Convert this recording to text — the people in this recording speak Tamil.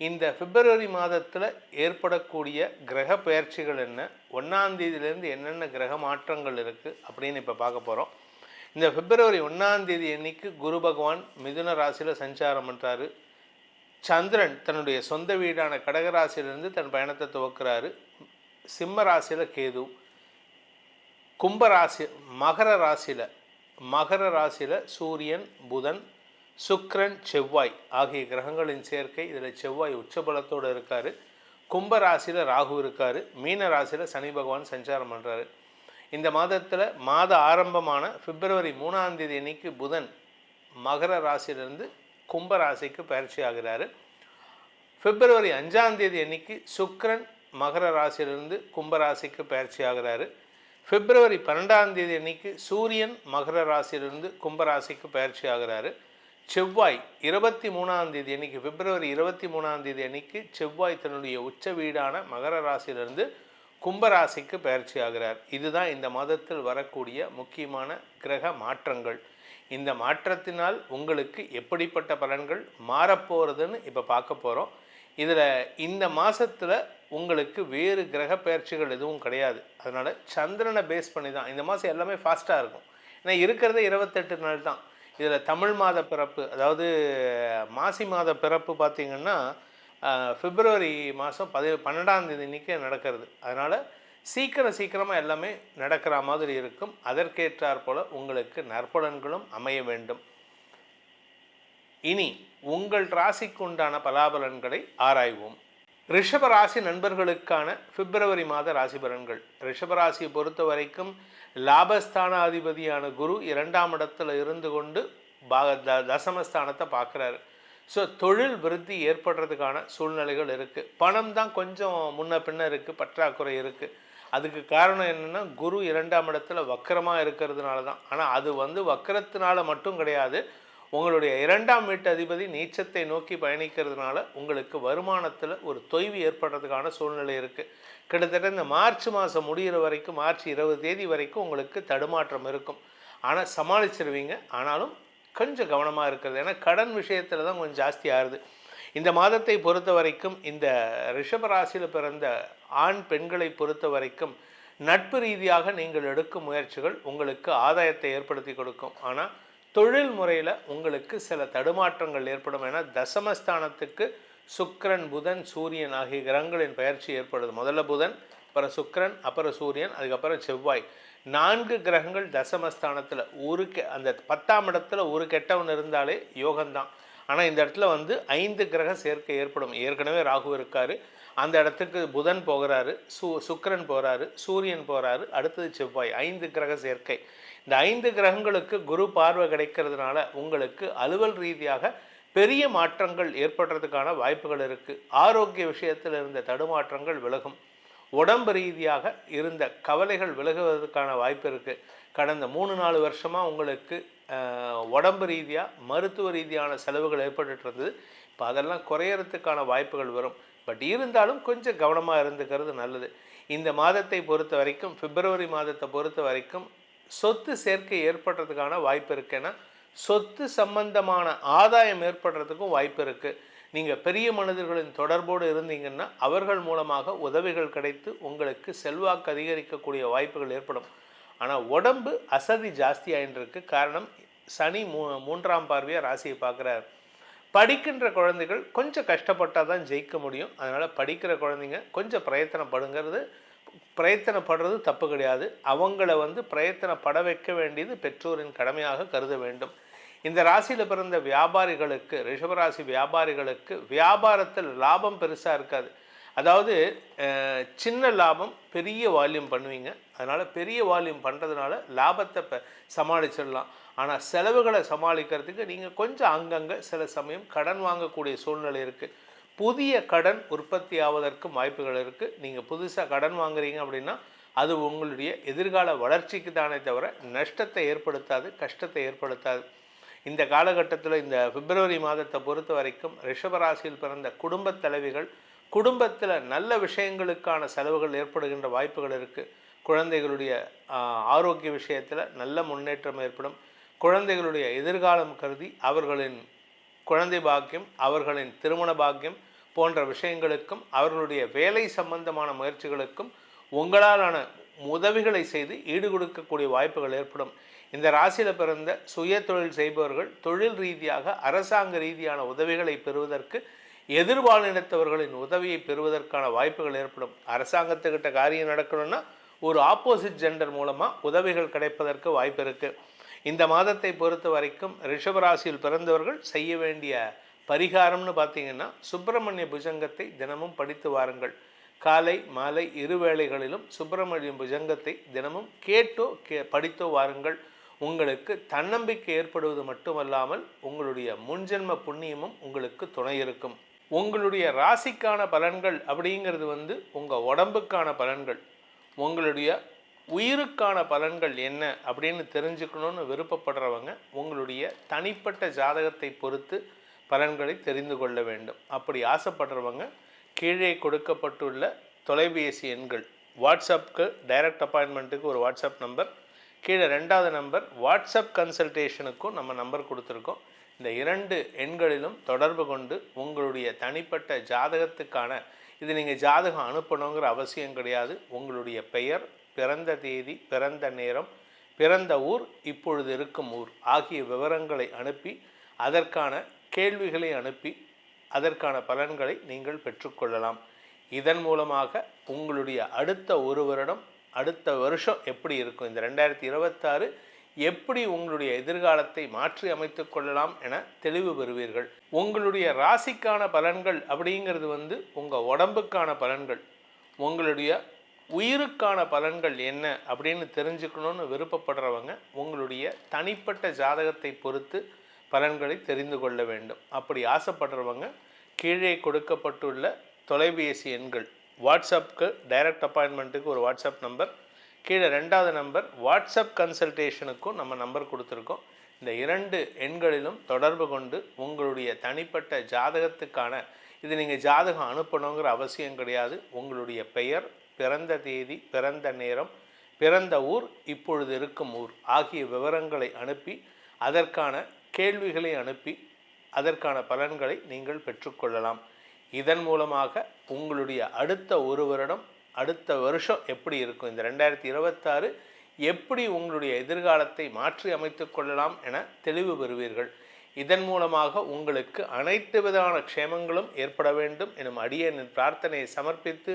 இந்த பிப்ரவரி மாதத்தில் ஏற்படக்கூடிய கிரக பெயர்ச்சிகள் என்ன? ஒன்றாந்தேதியிலேருந்து என்னென்ன கிரக மாற்றங்கள் இருக்குது அப்படின்னு இப்போ பார்க்க போகிறோம் இந்த பிப்ரவரி ஒன்றாந்தேதி அன்னைக்கு குரு பகவான் மிதுன ராசியில் சஞ்சாரம் பண்ணுறாரு சந்திரன் தன்னுடைய சொந்த வீடான கடகராசியிலிருந்து தன் பயணத்தை துவக்கிறாரு. சிம்ம ராசியில் கேது கும்பராசி மகர ராசியில் மகர ராசியில் சூரியன் புதன் சுக்ரன் செவ்வாய் ஆகிய கிரகங்களின் சேர்க்கை. இதில் செவ்வாய் உச்சபலத்தோடு இருக்கார். கும்ப ராசியில் ராகு இருக்கார். மீன ராசியில் சனி பகவான் சஞ்சாரம் பண்ணுறாரு இந்த மாதத்தில் மாத ஆரம்பமான பிப்ரவரி மூணாம் தேதி அன்னைக்கு புதன் மகர ராசியிலிருந்து கும்ப ராசிக்கு பயிற்சி ஆகிறாரு. பிப்ரவரி அஞ்சாம் தேதி அன்னைக்கு சுக்ரன் மகர ராசியிலிருந்து கும்பராசிக்கு பயிற்சி ஆகிறாரு. பிப்ரவரி பன்னெண்டாம் தேதி அன்னைக்கு சூரியன் மகர ராசியிலிருந்து கும்பராசிக்கு பயிற்சி ஆகிறாரு. செவ்வாய் இருபத்தி மூணாம் தேதி அன்னைக்கு பிப்ரவரி இருபத்தி மூணாம் தேதி அன்னைக்கு செவ்வாய் தன்னுடைய உச்ச வீடான மகர ராசியிலிருந்து கும்பராசிக்கு பயிற்சி ஆகிறார். இதுதான் இந்த மாதத்தில் வரக்கூடிய முக்கியமான கிரக மாற்றங்கள். இந்த மாற்றத்தினால் உங்களுக்கு எப்படிப்பட்ட பலன்கள் மாறப்போகிறதுன்னு இப்போ பார்க்க போகிறோம் இதில் இந்த மாதத்தில் உங்களுக்கு வேறு கிரக பயிற்சிகள் எதுவும் கிடையாது. அதனால் சந்திரனை பேஸ் பண்ணி தான். இந்த மாதம் எல்லாமே ஃபாஸ்ட்டாக இருக்கும். ஏன்னா இருக்கிறதே இருபத்தெட்டு நாள் தான் இதில் தமிழ் மாத பிறப்பு அதாவது மாசி மாத பிறப்பு பார்த்திங்கன்னா பிப்ரவரி மாதம் பதி பன்னெண்டாம் தேதி அன்றைக்கி நடக்கிறது. அதனால் சீக்கிரம் சீக்கிரமாக எல்லாமே நடக்கிற மாதிரி இருக்கும். அதற்கேற்றாற் போல் உங்களுக்கு நற்பலன்களும் அமைய வேண்டும். இனி உங்கள் ராசிக்கு உண்டான பலாபலன்களை ஆராய்வோம். ரிஷபராசி நண்பர்களுக்கான பிப்ரவரி மாத ராசி பலன்கள். ரிஷபராசியை பொறுத்த வரைக்கும் லாபஸ்தான அதிபதியான குரு இரண்டாம் இடத்துல இருந்து கொண்டு பாக த தசமஸ்தானத்தை பார்க்குறாரு. ஸோ தொழில் விருத்தி ஏற்படுறதுக்கான சூழ்நிலைகள் இருக்குது பணம் தான் கொஞ்சம் முன்ன பின்ன இருக்குது பற்றாக்குறை இருக்குது அதுக்கு காரணம் என்னென்னா குரு இரண்டாம் இடத்துல வக்கரமாக இருக்கிறதுனால தான் ஆனால் அது வந்து வக்கரத்தினால மட்டும் கிடையாது. உங்களுடைய இரண்டாம் வீட்டு அதிபதி நீச்சத்தை நோக்கி பயணிக்கிறதுனால உங்களுக்கு வருமானத்தில் ஒரு தொய்வு ஏற்படுறதுக்கான சூழ்நிலை இருக்குது கிட்டத்தட்ட இந்த மார்ச் மாதம் முடிகிற வரைக்கும் மார்ச் இருபது தேதி வரைக்கும் உங்களுக்கு தடுமாற்றம் இருக்கும். ஆனால் சமாளிச்சிருவீங்க. ஆனாலும் கொஞ்சம் கவனமாக இருக்கிறது. ஏன்னா கடன் விஷயத்தில் தான் கொஞ்சம் ஜாஸ்தி ஆகுது. இந்த மாதத்தை பொறுத்த வரைக்கும் இந்த ரிஷபராசியில் பிறந்த ஆண் பெண்களை பொறுத்த வரைக்கும் நட்பு ரீதியாக நீங்கள் எடுக்கும் முயற்சிகள் உங்களுக்கு ஆதாயத்தை ஏற்படுத்தி கொடுக்கும். ஆனால் தொழில் முறையில் உங்களுக்கு சில தடுமாற்றங்கள் ஏற்படும். என தசமஸ்தானத்துக்கு சுக்கரன் புதன் சூரியன் ஆகிய கிரகங்களின் பயிற்சி ஏற்படுது. முதல்ல புதன் அப்புறம் சுக்கரன் அப்புறம் சூரியன் அதுக்கப்புறம் செவ்வாய். நான்கு கிரகங்கள் தசமஸ்தானத்தில் ஒரு கெ அந்த பத்தாம் இடத்துல ஒரு கெட்டவன் இருந்தாலே யோகம்தான். ஆனால் இந்த இடத்துல வந்து ஐந்து கிரக சேர்க்கை ஏற்படும். ஏற்கனவே ராகு இருக்கார். அந்த இடத்துக்கு புதன் போகிறாரு சு சுக்கரன் போகிறாரு சூரியன் போகிறாரு அடுத்தது செவ்வாய். ஐந்து கிரக சேர்க்கை. இந்த ஐந்து கிரகங்களுக்கு குரு பார்வை கிடைக்கிறதுனால உங்களுக்கு அலுவல் ரீதியாக பெரிய மாற்றங்கள் ஏற்படுறதுக்கான வாய்ப்புகள் இருக்குது ஆரோக்கிய விஷயத்தில் இருந்த தடுமாற்றங்கள் விலகும். உடம்பு ரீதியாக இருந்த கவலைகள் விலகுவதற்கான வாய்ப்பு இருக்குது கடந்த மூணு நாலு வருஷமாக உங்களுக்கு உடம்பு ரீதியாக மருத்துவ ரீதியான செலவுகள் ஏற்பட்டுட்டு இருந்தது. இப்போ அதெல்லாம் குறையறதுக்கான வாய்ப்புகள் வரும். பட் இருந்தாலும் கொஞ்சம் கவனமாக இருந்துக்கிறது நல்லது. இந்த மாதத்தை பொறுத்த வரைக்கும் பிப்ரவரி மாதத்தை பொறுத்த வரைக்கும் சொத்து சேர்க்கை ஏற்படுறதுக்கான வாய்ப்பு இருக்குன்னா சொத்து சம்பந்தமான ஆதாயம் ஏற்படுறதுக்கும் வாய்ப்பு இருக்குது நீங்கள் பெரிய மனிதர்களின் தொடர்போடு இருந்தீங்கன்னா அவர்கள் மூலமாக உதவிகள் கிடைத்து உங்களுக்கு செல்வாக்கு அதிகரிக்கக்கூடிய வாய்ப்புகள் ஏற்படும். ஆனால் உடம்பு அசதி ஜாஸ்தி காரணம் சனி மூ மூன்றாம் பார்வையாக ராசியை பார்க்குறார். படிக்கின்ற குழந்தைகள் கொஞ்சம் கஷ்டப்பட்டால் தான் ஜெயிக்க முடியும். அதனால் படிக்கிற குழந்தைங்க கொஞ்சம் பிரயத்தனப்படுங்கிறது பிரயத்தனப்படுறது தப்பு கிடையாது. அவங்கள வந்து பிரயத்தனப்பட வைக்க வேண்டியது பெற்றோரின் கடமையாக கருத வேண்டும். இந்த ராசியில் பிறந்த வியாபாரிகளுக்கு ரிஷபராசி வியாபாரிகளுக்கு வியாபாரத்தில் லாபம் பெருசாக இருக்காது. அதாவது சின்ன லாபம் பெரிய வால்யூம் பண்ணுவீங்க. அதனால் பெரிய வால்யூம் பண்ணுறதுனால லாபத்தை இப்போ சமாளிச்சிடலாம். ஆனால் செலவுகளை சமாளிக்கிறதுக்கு நீங்கள் கொஞ்சம் அங்கங்கே சில சமயம் கடன் வாங்கக்கூடிய சூழ்நிலை இருக்குது புதிய கடன் உற்பத்தி ஆவதற்கும் வாய்ப்புகள் இருக்குது நீங்கள் புதுசாக கடன் வாங்குறீங்க அப்படின்னா அது உங்களுடைய எதிர்கால வளர்ச்சிக்கு தானே தவிர நஷ்டத்தை ஏற்படுத்தாது கஷ்டத்தை ஏற்படுத்தாது. இந்த காலகட்டத்தில் இந்த பிப்ரவரி மாதத்தை பொறுத்த வரைக்கும் ரிஷபராசியில் பிறந்த குடும்பத் தலைவிகள் குடும்பத்தில் நல்ல விஷயங்களுக்கான செலவுகள் ஏற்படுகின்ற வாய்ப்புகள் இருக்குது குழந்தைகளுடைய ஆரோக்கிய விஷயத்தில் நல்ல முன்னேற்றம் ஏற்படும். குழந்தைகளுடைய எதிர்காலம் கருதி அவர்களின் குழந்தை பாக்கியம் அவர்களின் திருமண பாக்கியம் போன்ற விஷயங்களுக்கும் அவர்களுடைய வேலை சம்பந்தமான முயற்சிகளுக்கும் உங்களாலான உதவிகளை செய்து ஈடு கொடுக்கக்கூடிய வாய்ப்புகள் ஏற்படும். இந்த ராசியில் பிறந்த சுய தொழில் செய்பவர்கள் தொழில் ரீதியாக அரசாங்க ரீதியான உதவிகளை பெறுவதற்கு எதிர்பாலினத்தவர்களின் உதவியை பெறுவதற்கான வாய்ப்புகள் ஏற்படும். அரசாங்கத்துக்கிட்ட காரியம் நடக்கணும்னா ஒரு ஆப்போசிட் ஜெண்டர் மூலமாக உதவிகள் கிடைப்பதற்கு வாய்ப்பு இருக்குது இந்த மாதத்தை பொறுத்த வரைக்கும் ரிஷபராசியில் பிறந்தவர்கள் செய்ய வேண்டிய பரிகாரம்னு பார்த்தீங்கன்னா சுப்பிரமணிய புஜங்கத்தை தினமும் படித்து வாருங்கள். காலை மாலை இரு வேளைகளிலும் சுப்பிரமணிய புஜங்கத்தை தினமும் கேட்டோ கே படித்தோ வாருங்கள். உங்களுக்கு தன்னம்பிக்கை ஏற்படுவது மட்டுமல்லாமல் உங்களுடைய முன்ஜென்ம புண்ணியமும் உங்களுக்கு துணை இருக்கும். உங்களுடைய ராசிக்கான பலன்கள் அப்படிங்கிறது வந்து உங்கள் உடம்புக்கான பலன்கள். உங்களுடைய உயிருக்கான பலன்கள் என்ன அப்படின்னு தெரிஞ்சுக்கணும்னு விருப்பப்படுறவங்க உங்களுடைய தனிப்பட்ட ஜாதகத்தை பொறுத்து பலன்களை தெரிந்து கொள்ள வேண்டும். அப்படி ஆசைப்படுறவங்க கீழே கொடுக்கப்பட்டுள்ள தொலைபேசி எண்கள் வாட்ஸ்அப்புக்கு டைரக்ட் அப்பாயின்மெண்ட்டுக்கு ஒரு வாட்ஸ்அப் நம்பர் கீழே ரெண்டாவது நம்பர் வாட்ஸ்அப் கன்சல்டேஷனுக்கும் நம்ம நம்பர் கொடுத்துருக்கோம். இந்த இரண்டு எண்களிலும் தொடர்பு கொண்டு உங்களுடைய தனிப்பட்ட ஜாதகத்துக்கான இது நீங்கள் ஜாதகம் அனுப்பணுங்கிற அவசியம் கிடையாது. உங்களுடைய பெயர் பிறந்த தேதி பிறந்த நேரம் பிறந்த ஊர் இப்பொழுது இருக்கும் ஊர் ஆகிய விவரங்களை அனுப்பி அதற்கான கேள்விகளை அனுப்பி அதற்கான பலன்களை நீங்கள் பெற்றுக்கொள்ளலாம். இதன் மூலமாக உங்களுடைய அடுத்த ஒரு வருடம் அடுத்த வருஷம் எப்படி இருக்கும்? இந்த ரெண்டாயிரத்தி இருபத்தாறு எப்படி உங்களுடைய எதிர்காலத்தை மாற்றி அமைத்து கொள்ளலாம் என தெளிவு பெறுவீர்கள். உங்களுடைய ராசிக்கான பலன்கள் அப்படிங்கிறது வந்து உங்கள் உடம்புக்கான பலன்கள் உங்களுடைய உயிருக்கான பலன்கள் என்ன அப்படின்னு தெரிஞ்சுக்கணும்னு விருப்பப்படுறவங்க உங்களுடைய தனிப்பட்ட ஜாதகத்தை பொறுத்து பலன்களை தெரிந்து கொள்ள வேண்டும். அப்படி ஆசைப்படுறவங்க கீழே கொடுக்கப்பட்டுள்ள தொலைபேசி எண்கள் வாட்ஸ்அப்புக்கு டைரக்ட் அப்பாயின்மெண்ட்டுக்கு ஒரு வாட்ஸ்அப் நம்பர் கீழே ரெண்டாவது நம்பர் வாட்ஸ்அப் கன்சல்டேஷனுக்கும் நம்ம நம்பர் கொடுத்துருக்கோம். இந்த இரண்டு எண்களிலும் தொடர்பு கொண்டு உங்களுடைய தனிப்பட்ட ஜாதகத்துக்கான இது நீங்கள் ஜாதகம் அனுப்பணுங்கிற அவசியம் கிடையாது. உங்களுடைய பெயர் பிறந்த தேதி பிறந்த நேரம் பிறந்த ஊர் இப்பொழுது இருக்கும் ஊர் ஆகிய விவரங்களை அனுப்பி அதற்கான கேள்விகளை அனுப்பி அதற்கான பலன்களை நீங்கள் பெற்றுக்கொள்ளலாம். இதன் மூலமாக உங்களுடைய அடுத்த ஒரு வருடம் அடுத்த வருஷம் எப்படி இருக்கும்? இந்த ரெண்டாயிரத்தி இருபத்தாறு எப்படி உங்களுடைய எதிர்காலத்தை மாற்றி அமைத்து கொள்ளலாம் என தெளிவு பெறுவீர்கள். இதன் மூலமாக உங்களுக்கு அனைத்து விதமான க்ஷேமங்களும் ஏற்பட வேண்டும் எனும் அடியனின் பிரார்த்தனையை சமர்ப்பித்து